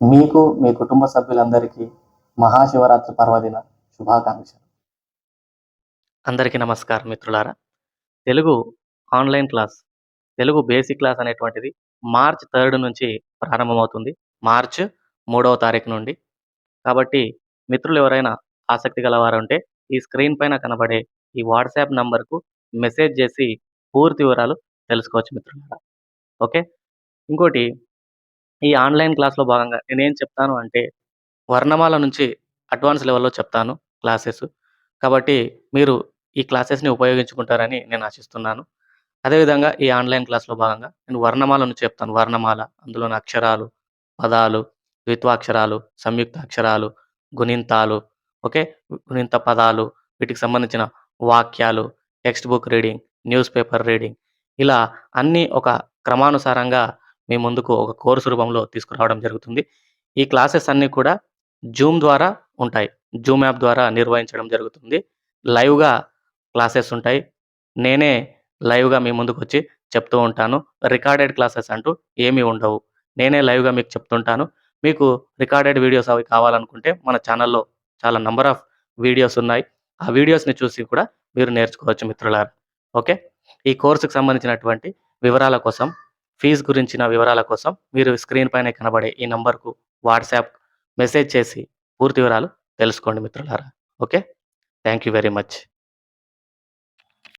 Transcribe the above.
మీకు మీ కుటుంబ సభ్యులందరికీ మహాశివరాత్రి పర్వదిన శుభాకాంక్షలు. అందరికీ నమస్కారం మిత్రులారా. Telugu online class Telugu basic class అనేటువంటిది మార్చ్ థర్డ్ నుంచి ప్రారంభమవుతుంది. మార్చ్ మూడవ తారీఖు నుండి. కాబట్టి మిత్రులు ఎవరైనా ఆసక్తి గలవారు ఉంటే ఈ స్క్రీన్ పైన కనబడే ఈ వాట్సాప్ నంబర్కు మెసేజ్ చేసి పూర్తి వివరాలు తెలుసుకోవచ్చు మిత్రులారా. ఓకే? ఇంకోటి ఈ ఆన్లైన్ క్లాస్లో భాగంగా నేనేం చెప్తాను అంటే వర్ణమాల నుంచి అడ్వాన్స్ లెవెల్లో చెప్తాను క్లాసెస్. కాబట్టి మీరు ఈ క్లాసెస్ని ఉపయోగించుకుంటారని నేను ఆశిస్తున్నాను. అదేవిధంగా ఈ ఆన్లైన్ క్లాస్లో భాగంగా నేను వర్ణమాల నుంచి చెప్తాను. వర్ణమాల అందులోని అక్షరాలు పదాలు ద్విత్వాక్షరాలు సంయుక్త అక్షరాలు గుణింతాలు ఓకే? గుణింత పదాలు వీటికి సంబంధించిన వాక్యాలు text book reading news paper reading ఇలా అన్నీ ఒక క్రమానుసారంగా మీ ముందుకు ఒక కోర్సు రూపంలో తీసుకురావడం జరుగుతుంది. ఈ క్లాసెస్ అన్నీ కూడా జూమ్ ద్వారా ఉంటాయి. జూమ్ యాప్ ద్వారా నిర్వహించడం జరుగుతుంది. లైవ్గా క్లాసెస్ ఉంటాయి. నేనే లైవ్గా మీ ముందుకు వచ్చి చెప్తూ ఉంటాను. రికార్డెడ్ క్లాసెస్ అంటూ ఏమీ ఉండవు. నేనే లైవ్గా మీకు చెప్తుంటాను. మీకు రికార్డెడ్ వీడియోస్ అవి కావాలనుకుంటే మన ఛానల్లో చాలా నంబర్ ఆఫ్ వీడియోస్ ఉన్నాయి. ఆ వీడియోస్ని చూసి కూడా మీరు నేర్చుకోవచ్చు మిత్రులారా. ఓకే? ఈ కోర్సుకు సంబంధించినటువంటి వివరాల కోసం ఫీజు గురించిన వివరాల కోసం మీరు స్క్రీన్ పైన కనబడే ఈ నంబర్కు వాట్సాప్ మెసేజ్ చేసి పూర్తి వివరాలు తెలుసుకోండి మిత్రులారా. Okay? Thank you very much.